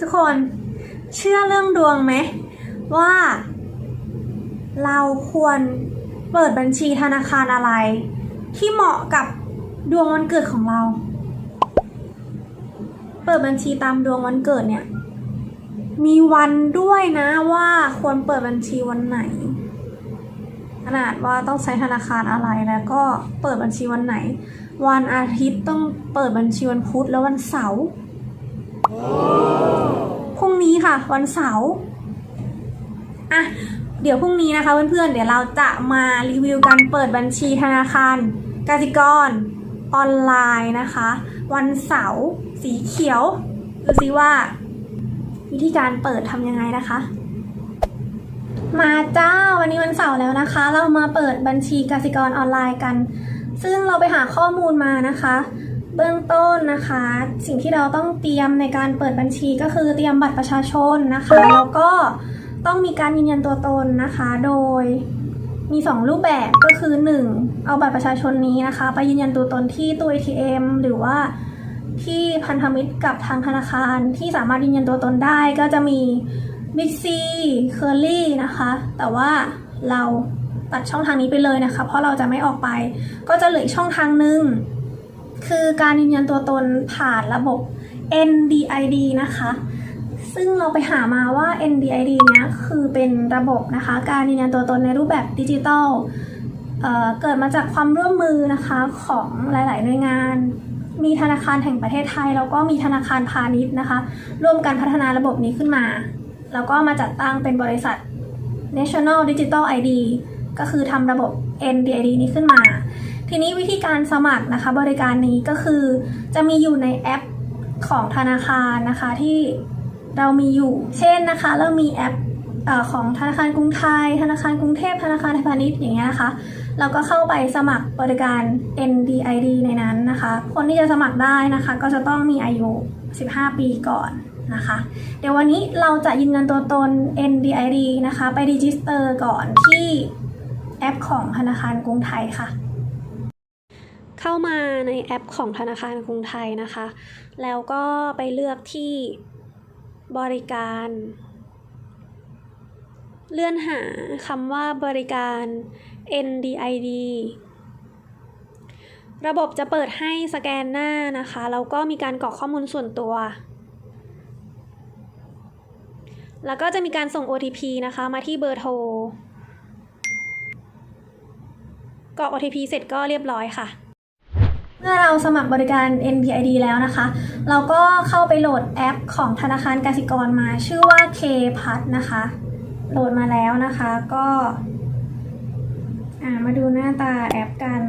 ทุกคนเชื่อเรื่องดวงไหมว่า เราควรเปิดบัญชีธนาคารอะไร ที่เหมาะกับดวงวันเกิดของเรา เปิดบัญชีตามดวงวันเกิดเนี่ย มีวันด้วยนะว่าควรเปิดบัญชีวันไหน ขนาดว่าต้องใช้ธนาคารอะไรแล้วก็เปิดบัญชีวันไหน วันอาทิตย์ต้องเปิดบัญชีวันพุธแล้ววันเสาร์ นี้ค่ะ วันเสาร์อะเดี๋ยวพรุ่งนี้นะคะเพื่อนๆเดี๋ยวเราจะมารีวิวการเปิดบัญชีธนาคารกสิกรออนไลน์นะคะ วันเสาร์สีเขียวดูซิว่า วิธีการเปิดทำยังไงนะคะ มาจ้าวันนี้วันเสาร์แล้วนะคะ เรามาเปิดบัญชีกสิกรออนไลน์กัน ซึ่งเราไปหาข้อมูลมานะคะ เบื้องต้นนะคะ สิ่งที่เราต้องเตรียมในการเปิดบัญชีก็คือเตรียมบัตรประชาชนนะคะแล้วก็ต้องมีการยืนยันตัวตนนะคะ โดยมี 2 รูปแบบก็คือ 1 เอาบัตรประชาชนนี้นะคะ ไปยืนยันตัวตนที่ตู้ ATM หรือว่าที่พันธมิตรกับทางธนาคารที่สามารถยืนยันตัวตนได้ก็จะมีบิ๊กซีเคอรี่นะคะ แต่ว่าเราตัดช่องทางนี้ไปเลยนะคะ เพราะเราจะไม่ออกไป ก็จะเหลือช่องทางหนึ่ง คือการยืนยันตัวตนผ่านระบบ NDID นะคะ ซึ่งเราไปหามาว่า NDID เนี้ยคือเป็นระบบนะคะ การยืนยันตัวตนในรูปแบบดิจิทัลเอ่อเกิดมาจากความร่วมมือนะคะของหลาย ๆ หน่วยงาน มีธนาคารแห่งประเทศไทย แล้วก็มีธนาคารพาณิชย์นะคะ ร่วมกันพัฒนาระบบนี้ขึ้นมา แล้วก็มาจัดตั้งเป็นบริษัท National Digital ID ก็คือทำระบบ NDID นี้ขึ้นมา ทีนี้วิธีการสมัครนะคะบริการนี้ก็คือจะมีอยู่ในแอปของธนาคารนะคะที่เรามีอยู่เช่นนะคะ เรามีแอปอของธนาคารกรุงไทย ธนาคารกรุงเทพธนาคารไทยพาณิชย์อย่างเงี้ยนะคะ เราก็เข้าไปสมัครบริการ NDID ในนั้นนะคะ คนที่จะสมัครได้นะคะ ก็จะต้องมีอายุ 15 ปีก่อนนะคะ เดี๋ยววันนี้เราจะยืนยันตัวตน NDID นะคะ ไปรีจิสเตอร์ก่อนที่แอปของธนาคารกรุงไทยค่ะ เข้ามาในแอปของธนาคารกรุงไทยนะคะ แล้วก็ไปเลือกที่บริการ เลื่อนหาคำว่าบริการ NDID ระบบจะเปิดให้สแกนหน้านะคะ แล้วก็มีการกรอกข้อมูลส่วนตัว แล้วก็จะมีการส่ง OTP นะคะมาที่เบอร์โทรกรอก OTP เสร็จก็เรียบร้อยค่ะ เมื่อเราสมัครบริการ NPID แล้วนะคะ เราก็เข้าไปโหลดแอปของธนาคารกสิกรมา ชื่อว่า K p a s นะคะ โหลดมาแล้วนะคะ ก็มาดูหน้าตาแอปกัน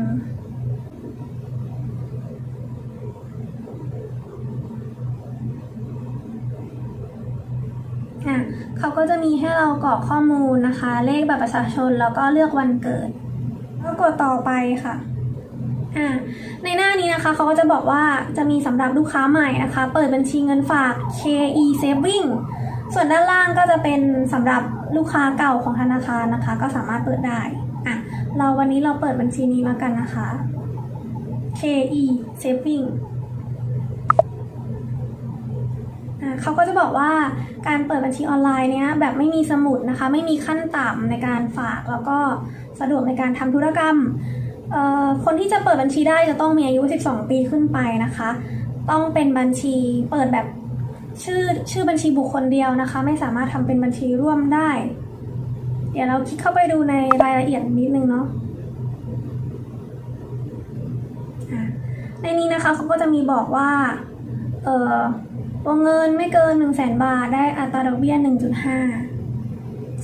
อะเขาก็จะมีให้เรากรอกข้อมูลนะคะ เลขบัตรประชาชนแล้วก็เลือกวันเกิดก็กดต่อไปค่ะ อ่าในหน้านี้นะคะเขาก็จะบอกว่าจะมีสำหรับลูกค้าใหม่นะคะ เปิดบัญชีเงินฝาก KE Saving ส่วนด้านล่างก็จะเป็นสำหรับลูกค้าเก่าของธนาคารนะคะ ก็สามารถเปิดได้อะเราวันนี้เราเปิดบัญชีนี้แล้วกันนะคะ KE Saving เขาก็จะบอกว่าการเปิดบัญชีออนไลน์เนี้ยแบบไม่มีสมุดนะคะ ไม่มีขั้นต่ำในการฝากแล้วก็สะดวกในการทำธุรกรรม คนที่จะเปิดบัญชีได้จะต้องมีอายุ 12 ปีขึ้นไปนะคะ ต้องเป็นบัญชีเปิดแบบชื่อชื่อบัญชีบุคคลเดียวนะคะ ไม่สามารถทำเป็นบัญชีร่วมได้ เดี๋ยวเราคลิกเข้าไปดูในรายละเอียดนิดนึงเนาะในนี้นะคะเขาก็จะมีบอกว่าเออวงเงินไม่เกิน 1 0 0 0 0แบาท ได้อัตราดอกเบี้ย 1.5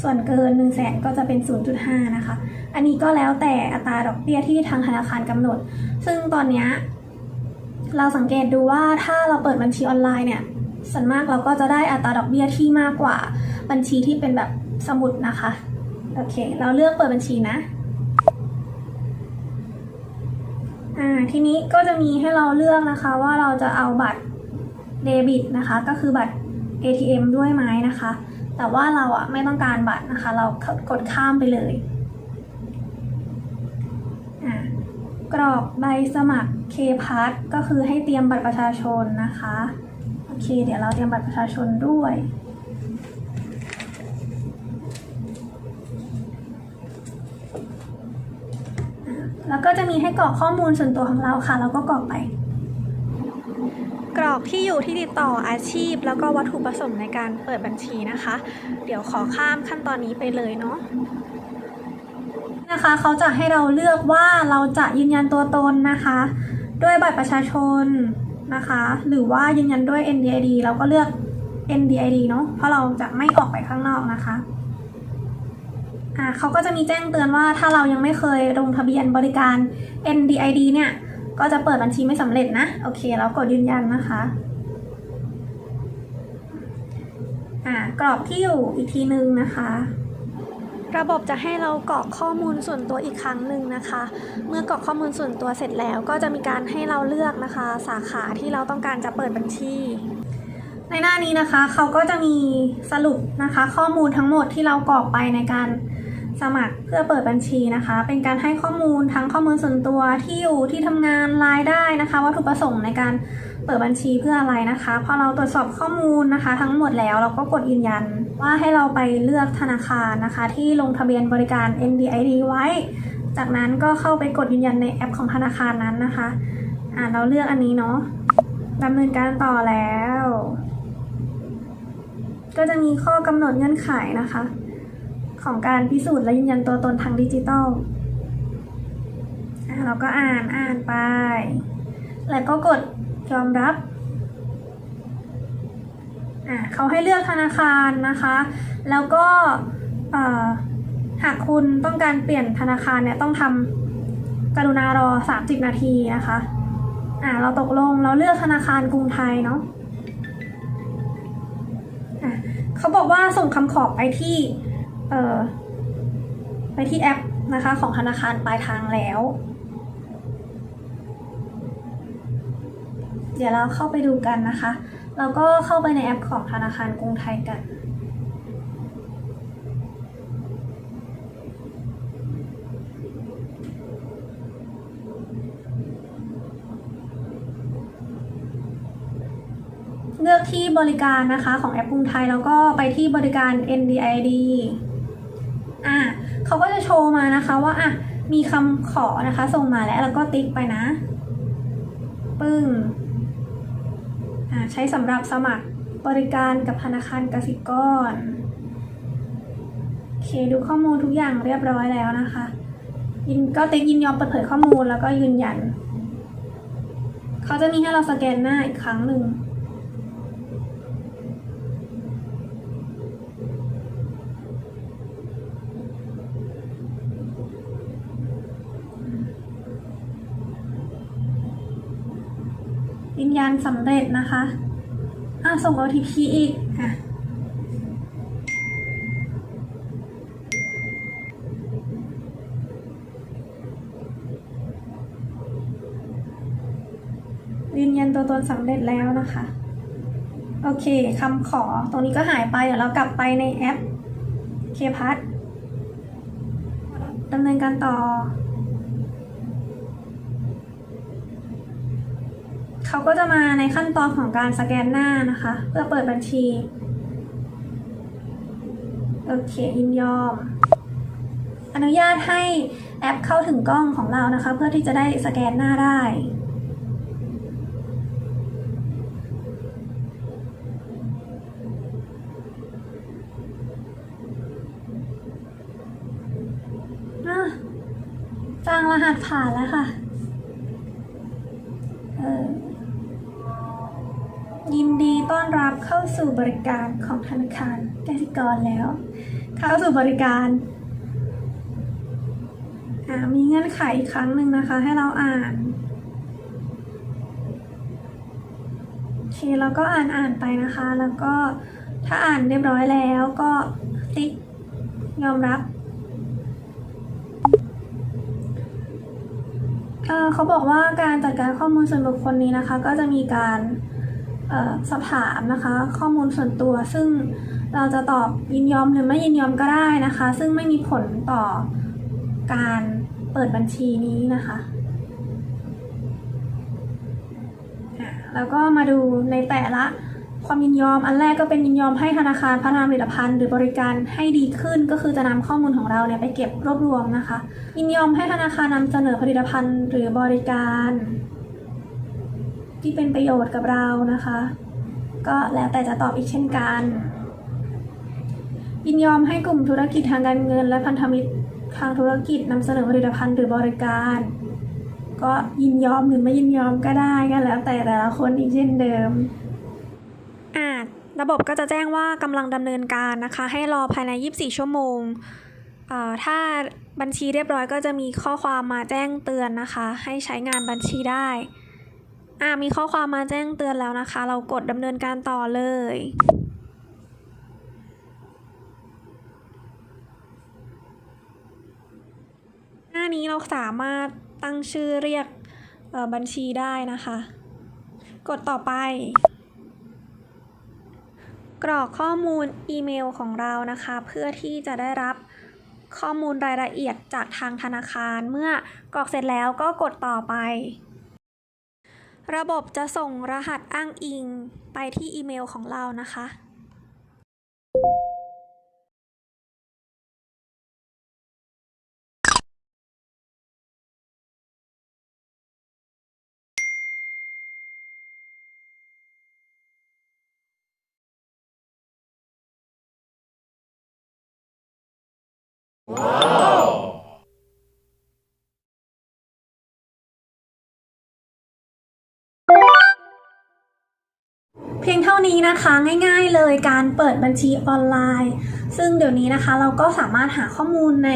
ส่วนเกิน 1 0 0 0 0แสนก็จะเป็น 0.5 นะคะ อันนี้ก็แล้วแต่อัตราดอกเบี้ยที่ทางธนาคารกำหนด ซึ่งตอนนี้เราสังเกตดูว่าถ้าเราเปิดบัญชีออนไลน์เนี่ยส่วนมากเราก็จะได้อัตราดอกเบี้ยที่มากกว่า บัญชีที่เป็นแบบสมุดนะคะ โอเค เราเลือกเปิดบัญชีนะอ่าทีนี้ก็จะมีให้เราเลือกนะคะว่าเราจะเอาบัตรเดบิตนะคะ ก็คือบัตร ATM ด้วยไหมนะคะ แต่ว่าเราอะไม่ต้องการบัตรนะคะ เรากดข้ามไปเลยอะกรอกใบสมัคร K p a s ก็คือให้เตรียมบัตรประชาชนนะคะ โอเค เดี๋ยวเราเตรียมบัตรประชาชนด้วยแล้วก็จะมีให้กรอกข้อมูลส่วนตัวของเราค่ะ แล้วก็กรอกไป กรอกที่อยู่ที่ติดต่ออาชีพ แล้วก็วัตถุประสงค์ในการเปิดบัญชีนะคะ เดี๋ยวขอข้ามขั้นตอนนี้ไปเลยเนาะนะคะเขาจะให้เราเลือกว่าเราจะยืนยันตัวตนนะคะ ด้วยบัตรประชาชนนะคะ หรือว่ายืนยันด้วย NDID เราก็เลือก NDID เนาะเพราะเราจะไม่ออกไปข้างนอกนะคะอ่าเขาก็จะมีแจ้งเตือนว่าถ้าเรายังไม่เคยลงทะเบียนบริการ NDID เนี่ย ก็จะเปิดบัญชีไม่สำเร็จนะ โอเค แล้วกดยืนยันนะคะอ่ากรอกที่อยู่อีกทีนึงนะคะ ระบบจะให้เรากรอกข้อมูลส่วนตัวอีกครั้งหนึ่งนะคะ เมื่อกรอกข้อมูลส่วนตัวเสร็จแล้วก็จะมีการให้เราเลือกนะคะ สาขาที่เราต้องการจะเปิดบัญชีในหน้านี้นะคะเขาก็จะมีสรุปนะคะ ข้อมูลทั้งหมดที่เรากรอกไปในการ สมัครเพื่อเปิดบัญชีนะคะ เป็นการให้ข้อมูลทั้งข้อมูลส่วนตัวที่อยู่ที่ทำงานรายได้นะคะ วัตถุประสงค์ในการเปิดบัญชีเพื่ออะไรนะคะ พอเราตรวจสอบข้อมูลนะคะ ทั้งหมดแล้วเราก็กดยืนยัน ว่าให้เราไปเลือกธนาคารนะคะ ที่ลงทะเบียนบริการ NDID ไว้ จากนั้นก็เข้าไปกดยืนยันในแอปของธนาคารนั้นนะคะอ่าเราเลือกอันนี้เนาะดำเนินการต่อแล้ว ก็จะมีข้อกำหนดเงื่อนไขนะคะ ของการพิสูจน์และยืนยันตัวตนทางดิจิทัลอะเราก็อ่านอ่านไป แล้วก็กดยอมรับอะเขาให้เลือกธนาคารนะคะ แล้วก็หากคุณต้องการเปลี่ยนธนาคารเนี่ยต้องทำกรุณารอ 30 นาทีนะคะอะเราตกลงเราเลือกธนาคารกรุงไทยเนาะอะเขาบอกว่าส่งคำขอไปที่ เอ่อไปที่แอปนะคะของธนาคารปลายทางแล้ว เดี๋ยวเราเข้าไปดูกันนะคะ เราก็เข้าไปในแอปของธนาคารกรุงไทยกันเลือกที่บริการนะคะของแอปกรุงไทยแล้วก็ไปที่บริการ NDID เขาก็จะโชว์มานะคะว่าอะมีคำขอนะคะ ส่งมาแล้วแล้วก็ติ๊กไปนะ ปึ้งอะใช้สำหรับสมัครบริการกับธนาคารกสิกรโอเคดูข้อมูลทุกอย่างเรียบร้อยแล้วนะคะ ยินก็ติ๊กยินยอมเปิดเผยข้อมูลแล้วก็ยืนยัน เขาจะมีให้เราสแกนหน้าอีกครั้งหนึ่ง ยืนยันสำเร็จนะคะอะส่ง OTP อีกอะยืนยันตัวตนสำเร็จแล้วนะคะ โอเคคำขอตรงนี้ก็หายไป เดี๋ยวเรากลับไปในแอปเคพัทดำเนินการต่อ เขาก็จะมาในขั้นตอนของการสแกนหน้านะคะ เพื่อเปิดบัญชี โอเคยินยอม อนุญาตให้แอปเข้าถึงกล้องของเรานะคะ เพื่อที่จะได้สแกนหน้าได้อะสร้างรหัสผ่านแล้วค่ะ สู่บริการของธนาคารกสิกรแล้ว เข้าสู่บริการอ่ามีเงื่อนไขอีกครั้งหนึ่งนะคะ ให้เราอ่านโอเคเราก็อ่านอ่านไปนะคะ แล้วก็ถ้าอ่านเรียบร้อยแล้วก็ติ๊กยอมรับเออเขาบอกว่าการจัดการข้อมูลส่วนบุคคลนี้นะคะ ก็จะมีการ สอบถามนะคะ ข้อมูลส่วนตัว ซึ่งเราจะตอบยินยอมหรือไม่ยินยอมก็ได้นะคะ ซึ่งไม่มีผลต่อการเปิดบัญชีนี้นะคะแล้วก็มาดูในแต่ละความยินยอมอันแรกก็เป็นยินยอมให้ธนาคารพัฒนาผลิตภัณฑ์หรือบริการให้ดีขึ้น ก็คือจะนำข้อมูลของเราเนี่ยไปเก็บรวบรวมนะคะ ยินยอมให้ธนาคารนำเสนอผลิตภัณฑ์หรือบริการ ที่เป็นประโยชน์กับเรานะคะ ก็แล้วแต่จะตอบอีกเช่นกัน ยินยอมให้กลุ่มธุรกิจทางการเงิน และพันธมิตรทางธุรกิจนำเสนอผลิตภัณฑ์หรือบริการ ก็ยินยอมหรือไม่ยินยอมก็ได้ก็แล้วแต่แต่ละคนอีกเช่นเดิมอ่าระบบก็จะแจ้งว่ากำลังดำเนินการนะคะ ให้รอภายใน 24 ชั่วโมงถ้าบัญชีเรียบร้อยก็จะมีข้อความมาแจ้งเตือนนะคะ ให้ใช้งานบัญชีได้ อ่ามีข้อความมาแจ้งเตือนแล้วนะคะ เรากดดำเนินการต่อเลย หน้านี้เราสามารถตั้งชื่อเรียกบัญชีได้นะคะ กดต่อไป กรอกข้อมูลอีเมลของเรานะคะ เพื่อที่จะได้รับข้อมูลรายละเอียดจากทางธนาคาร เมื่อกรอกเสร็จแล้วก็กดต่อไป ระบบจะส่งรหัสอ้างอิงไปที่อีเมลของเรานะคะเพียงเท่านี้นะคะง่ายๆเลยการเปิดบัญชีออนไลน์ ซึ่งเดี๋ยวนี้นะคะเราก็สามารถหาข้อมูลใน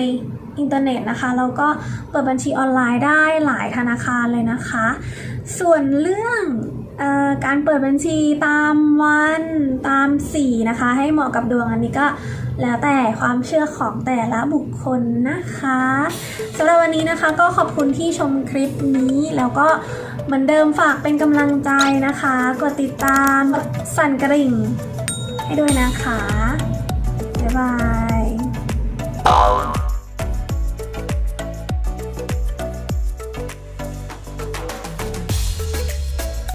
อินเทอร์เน็ตนะคะเราก็เปิดบัญชีออนไลน์ได้หลายธนาคารเลยนะคะ ส่วนเรื่องออการเปิดบัญชีตามวันตามสีนะคะ ให้เหมาะกับดวงอันนี้ก็แล้วแต่ความเชื่อของแต่ละบุคคลนะคะสำหรับวันนี้นะคะก็ขอบคุณที่ชมคลิปนี้แล้วก็ เหมือนเดิมฝากเป็นกำลังใจนะคะ กดติดตามกดสั่นกระดิ่ง ให้ด้วยนะคะ บ๊ายบาย